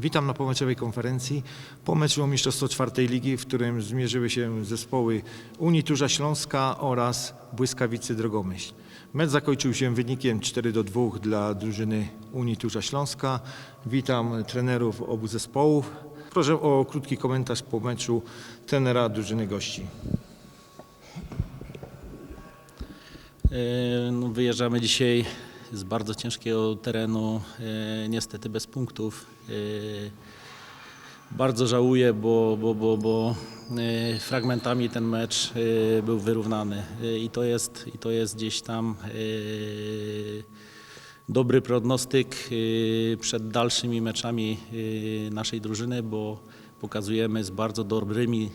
Witam na pomeczowej konferencji po meczu o Mistrzostwo czwartej ligi, w którym zmierzyły się zespoły Unii Turza Śląska oraz Błyskawicy Drogomyśl. Mecz zakończył się wynikiem 4 do 2 dla drużyny Unii Turza Śląska. Witam trenerów obu zespołów. Proszę o krótki komentarz po meczu trenera drużyny gości. E, No, wyjeżdżamy dzisiaj z bardzo ciężkiego terenu, e, niestety bez punktów. E, Bardzo żałuję, bo, bo, bo, bo e, fragmentami ten mecz był wyrównany i to jest, i to jest gdzieś tam dobry prognostyk przed dalszymi meczami naszej drużyny, bo pokazujemy z bardzo dobrymi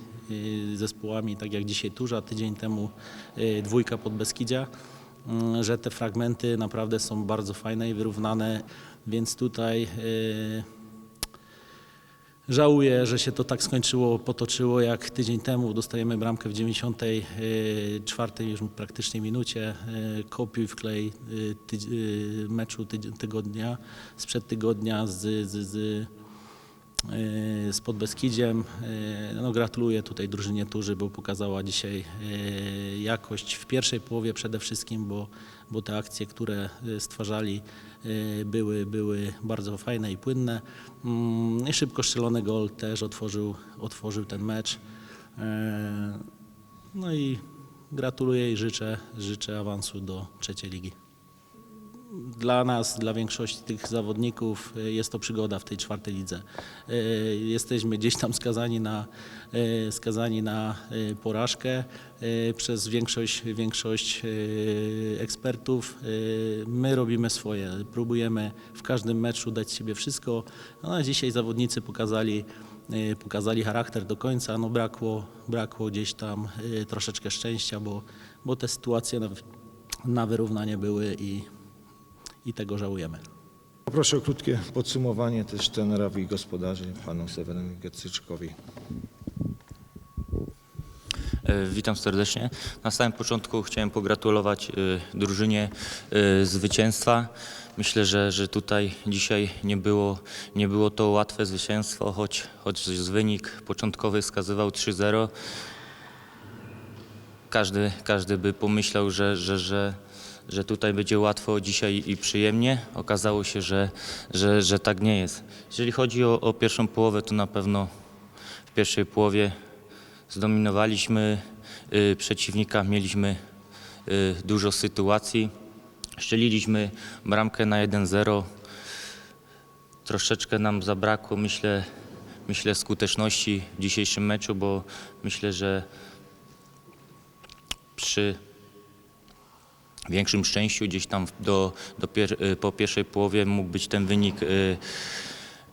zespołami, tak jak dzisiaj Turza, tydzień temu dwójka pod Beskidzia, że te fragmenty naprawdę są bardzo fajne i wyrównane, więc tutaj e, Żałuję, że się to tak skończyło, potoczyło jak tydzień temu. Dostajemy bramkę w 94 już praktycznie minucie. e, Kopiuj w klej e, tydz- e, meczu tygodnia, sprzed tygodnia z, z, z, e, z Podbeskidziem. E, No, gratuluję tutaj drużynie Turzy, bo pokazała dzisiaj e, jakość w pierwszej połowie przede wszystkim, bo, bo te akcje, które stwarzali były, były bardzo fajne i płynne. Mm, I szybko strzelony gol też otworzył, otworzył ten mecz. No i gratuluję i życzę, życzę awansu do trzeciej ligi dla nas, dla większości tych zawodników e, jest to przygoda w tej czwartej lidze. E, Jesteśmy gdzieś tam skazani na, e, skazani na porażkę przez większość, większość ekspertów. My robimy swoje, próbujemy w każdym meczu dać siebie wszystko. No, a dzisiaj zawodnicy pokazali, pokazali charakter do końca. No, brakło, brakło gdzieś tam troszeczkę szczęścia, bo, bo te sytuacje na, na wyrównanie były i, i tego żałujemy. Proszę o krótkie podsumowanie też trenerowi i gospodarzy, panu Sewerynowi Gecyczkowi. E, Witam serdecznie. Na samym początku chciałem pogratulować e, drużynie e, zwycięstwa. Myślę, że, że tutaj dzisiaj nie było, nie było to łatwe zwycięstwo, choć, choć z wynik początkowy wskazywał 3-0. Każdy, każdy by pomyślał, że, że, że, że tutaj będzie łatwo dzisiaj i przyjemnie. Okazało się, że, że, że tak nie jest. Jeżeli chodzi o, o pierwszą połowę, to na pewno w pierwszej połowie Zdominowaliśmy y, przeciwnika, mieliśmy y, dużo sytuacji. Szczeliliśmy bramkę na 1-0. Troszeczkę nam zabrakło, myślę, myślę, skuteczności w dzisiejszym meczu, bo myślę, że przy większym szczęściu gdzieś tam do, do pier, y, po pierwszej połowie mógł być ten wynik y,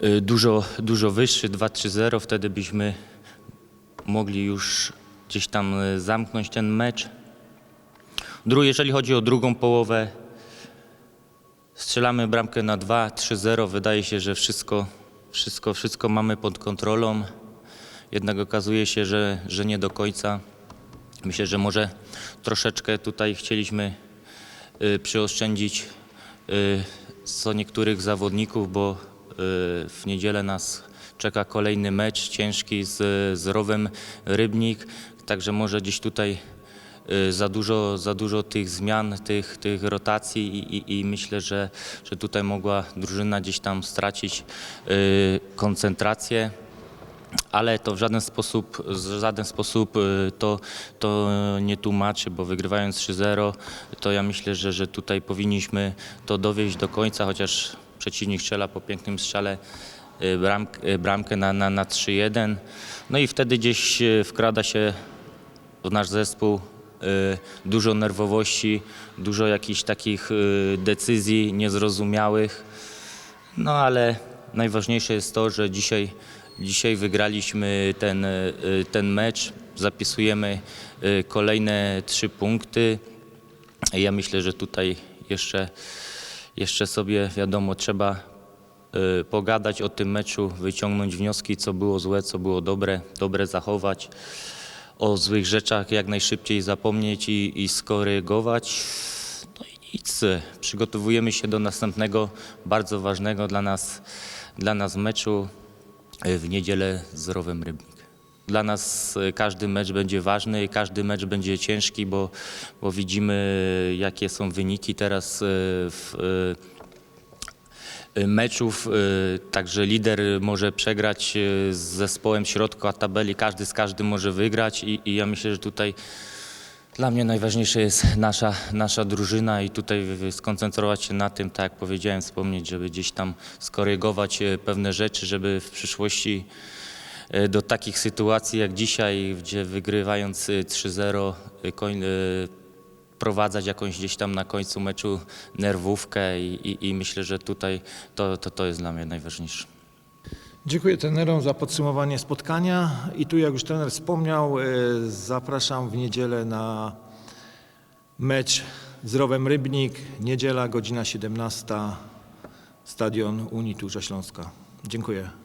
y, dużo, dużo wyższy, 2-3-0. Wtedy byśmy mogli już gdzieś tam zamknąć ten mecz. Dru, jeżeli chodzi o drugą połowę, strzelamy bramkę na 2-3-0. Wydaje się, że wszystko, wszystko, wszystko mamy pod kontrolą. Jednak okazuje się, że, że nie do końca. Myślę, że może troszeczkę tutaj chcieliśmy przyoszczędzić y, co niektórych zawodników, bo y, w niedzielę nas czeka kolejny mecz ciężki z, z Rowem Rybnik, także może gdzieś tutaj y, za dużo, za dużo tych zmian, tych, tych rotacji i, i, i myślę, że, że tutaj mogła drużyna gdzieś tam stracić y, koncentrację ale to w żaden sposób, w żaden sposób y, to, to nie tłumaczy, bo wygrywając 3-0, to ja myślę, że, że tutaj powinniśmy to dowieść do końca, chociaż przeciwnik strzela po pięknym strzale y, bramk, y, bramkę na, na, na 3-1. No i wtedy gdzieś wkrada się w nasz zespół dużo nerwowości, dużo jakichś takich decyzji niezrozumiałych. No ale najważniejsze jest to, że dzisiaj, dzisiaj wygraliśmy ten, y, ten mecz, zapisujemy y, kolejne trzy punkty. Ja myślę, że tutaj jeszcze, jeszcze sobie wiadomo, trzeba y, pogadać o tym meczu, wyciągnąć wnioski, co było złe, co było dobre, dobre zachować, o złych rzeczach jak najszybciej zapomnieć i, i skorygować. No i nic, przygotowujemy się do następnego bardzo ważnego dla nas, dla nas meczu. e, w niedzielę z Rowem Rybnik. Dla nas e, każdy mecz będzie ważny, każdy mecz będzie ciężki, bo, bo widzimy jakie są wyniki teraz e, w meczów, także lider może przegrać z zespołem środka tabeli, każdy z każdym może wygrać i, i ja myślę, że tutaj dla mnie najważniejsze jest nasza, nasza drużyna i tutaj skoncentrować się na tym, tak jak powiedziałem, wspomnieć, żeby gdzieś tam skorygować e, pewne rzeczy, żeby w przyszłości e, do takich sytuacji jak dzisiaj, gdzie wygrywając e, 3-0 e, koń- e, prowadzać jakąś gdzieś tam na końcu meczu nerwówkę i, i, i myślę, że tutaj to, to, to jest dla mnie najważniejsze. Dziękuję trenerom za podsumowanie spotkania i tu jak już trener wspomniał, e, zapraszam w niedzielę na mecz z Rowem Rybnik. Niedziela, godzina 17, stadion Unii Turza Śląska. Dziękuję.